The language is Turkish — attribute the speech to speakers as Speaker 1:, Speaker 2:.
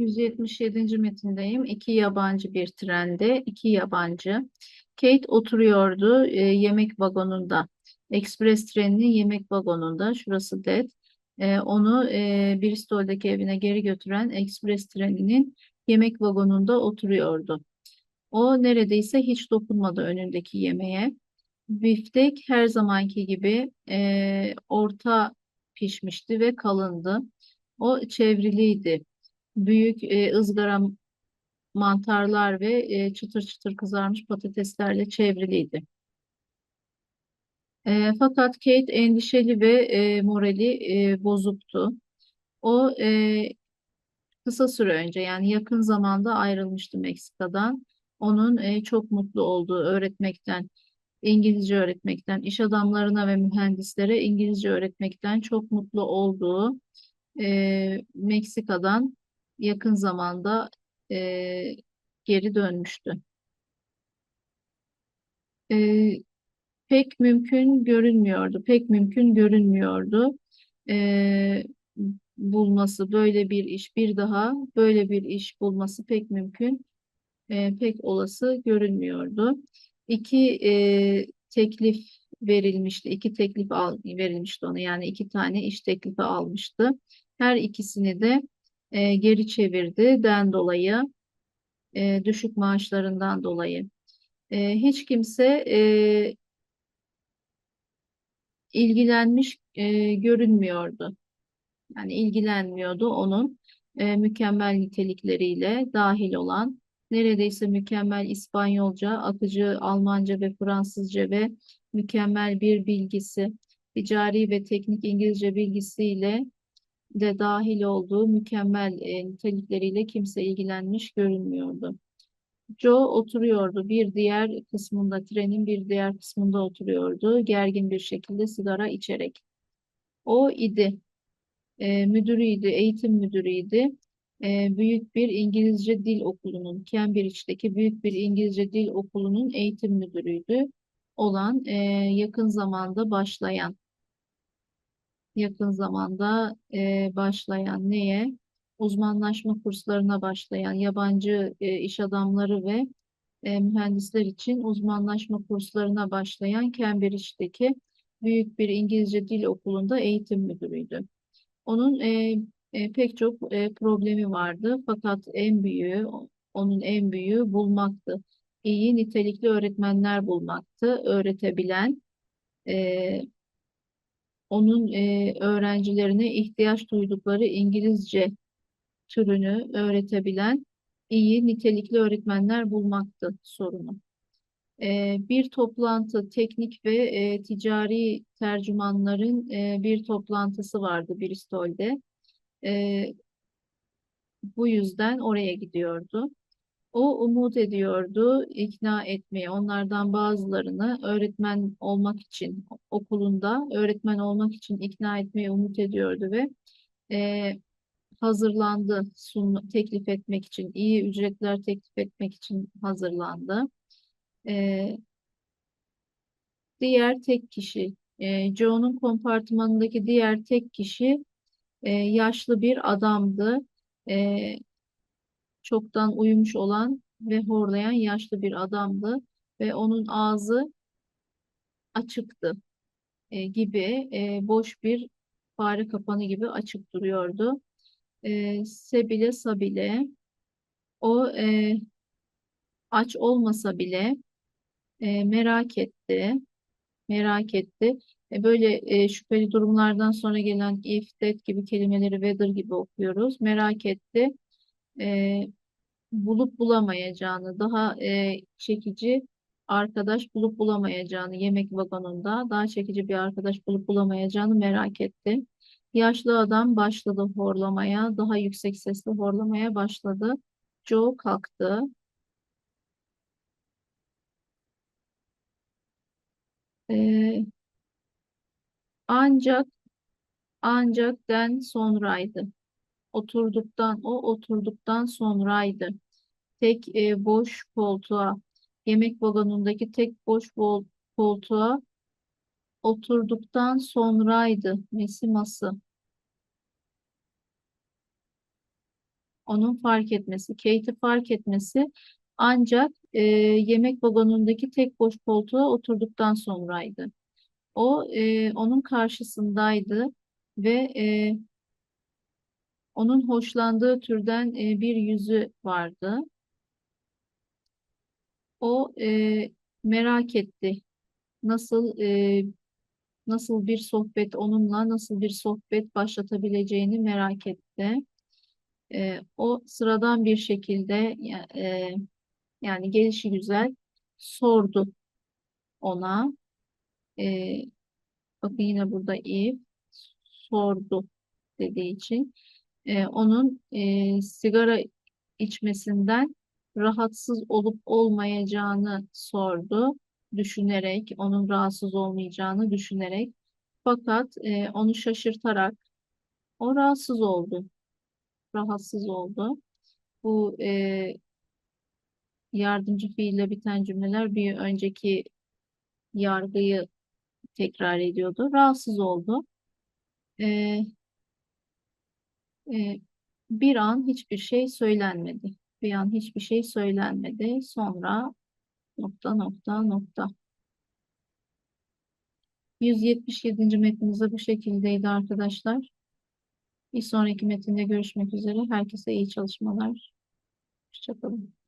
Speaker 1: 177. metindeyim. İki yabancı bir trende, iki yabancı. Kate oturuyordu e, yemek vagonunda. Express treninin yemek vagonunda. Şurası dead. E, onu e, Bristol'daki evine geri götüren Express treninin yemek vagonunda oturuyordu. O neredeyse hiç dokunmadı önündeki yemeğe. Biftek her zamanki gibi e, orta pişmişti ve kalındı. O çevriliydi. Büyük e, ızgara mantarlar ve e, çıtır çıtır kızarmış patateslerle çevriliydi. E, fakat Kate endişeli ve e, morali e, bozuktu. O e, kısa süre önce yani yakın zamanda ayrılmıştı Meksika'dan. Onun e, çok mutlu olduğu öğretmekten, İngilizce öğretmekten, iş adamlarına ve mühendislere İngilizce öğretmekten çok mutlu olduğu e, Meksika'dan yakın zamanda e, geri dönmüştü. E, pek mümkün görünmüyordu, pek mümkün görünmüyordu e, bulması böyle bir iş, bir daha böyle bir iş bulması pek mümkün, e, pek olası görünmüyordu. İki e, teklif verilmişti, iki teklif al, verilmişti ona yani iki tane iş teklifi almıştı. Her ikisini de e, geri çevirdi den dolayı, e, düşük maaşlarından dolayı. E, hiç kimse e, ilgilenmiş e, görünmüyordu. Yani ilgilenmiyordu onun e, mükemmel nitelikleriyle dahil olan neredeyse mükemmel İspanyolca, akıcı Almanca ve Fransızca ve mükemmel bir bilgisi, ticari ve teknik İngilizce bilgisiyle de dahil olduğu mükemmel e, nitelikleriyle kimse ilgilenmiş görünmüyordu. Joe oturuyordu. Bir diğer kısmında, trenin bir diğer kısmında oturuyordu. Gergin bir şekilde sigara içerek. O idi. E, müdürüydü, eğitim müdürüydü. E, büyük bir İngilizce dil okulunun, Cambridge'deki büyük bir İngilizce dil okulunun eğitim müdürüydü. Olan e, yakın zamanda başlayan yakın zamanda e, başlayan neye? Uzmanlaşma kurslarına başlayan yabancı e, iş adamları ve e, mühendisler için uzmanlaşma kurslarına başlayan Cambridge'deki büyük bir İngilizce dil okulunda eğitim müdürüydü. Onun e, e, pek çok e, problemi vardı fakat en büyüğü, onun en büyüğü bulmaktı. İyi nitelikli öğretmenler bulmaktı, öğretebilen, e, onun e, öğrencilerine ihtiyaç duydukları İngilizce türünü öğretebilen iyi nitelikli öğretmenler bulmaktı sorunu. E, bir toplantı, teknik ve e, ticari tercümanların e, bir toplantısı vardı Bristol'de. E, bu yüzden oraya gidiyordu. O umut ediyordu ikna etmeye. Onlardan bazılarını öğretmen olmak için okulunda öğretmen olmak için ikna etmeye umut ediyordu ve e, hazırlandı sun, teklif etmek için, iyi ücretler teklif etmek için hazırlandı. E, diğer tek kişi, e, Joe'nun kompartımanındaki diğer tek kişi e, yaşlı bir adamdı. E, çoktan uyumuş olan ve horlayan yaşlı bir adamdı ve onun ağzı açıktı e, gibi e, boş bir fare kapanı gibi açık duruyordu. E, sebile sabile o e, aç olmasa bile e, merak etti. Merak etti. E, böyle e, şüpheli durumlardan sonra gelen if, that gibi kelimeleri whether gibi okuyoruz. Merak etti. E, bulup bulamayacağını, daha e, çekici arkadaş bulup bulamayacağını yemek vagonunda daha çekici bir arkadaş bulup bulamayacağını merak etti. Yaşlı adam başladı horlamaya, daha yüksek sesle horlamaya başladı. Joe kalktı. Ee, ancak ancak den sonraydı. Oturduktan o oturduktan sonraydı. Tek e, boş koltuğa yemek vagonundaki tek boş koltuğa oturduktan sonraydı mesiması. Onun fark etmesi, Kate'i fark etmesi ancak e, yemek vagonundaki tek boş koltuğa oturduktan sonraydı. O e, onun karşısındaydı ve e, onun hoşlandığı türden e, bir yüzü vardı. O e, merak etti. Nasıl e, nasıl bir sohbet onunla nasıl bir sohbet başlatabileceğini merak etti. E, o sıradan bir şekilde e, yani gelişi güzel sordu ona. E, bakın yine burada if sordu dediği için e, onun e, sigara içmesinden rahatsız olup olmayacağını sordu. Düşünerek, onun rahatsız olmayacağını düşünerek. Fakat e, onu şaşırtarak o rahatsız oldu. Rahatsız oldu. Bu e, yardımcı fiille biten cümleler bir önceki yargıyı tekrar ediyordu. Rahatsız oldu. E, e, bir an hiçbir şey söylenmedi. Bir an hiçbir şey söylenmedi. Sonra nokta nokta nokta. 177. metnimiz bu şekildeydi arkadaşlar. Bir sonraki metinde görüşmek üzere. Herkese iyi çalışmalar. Hoşçakalın.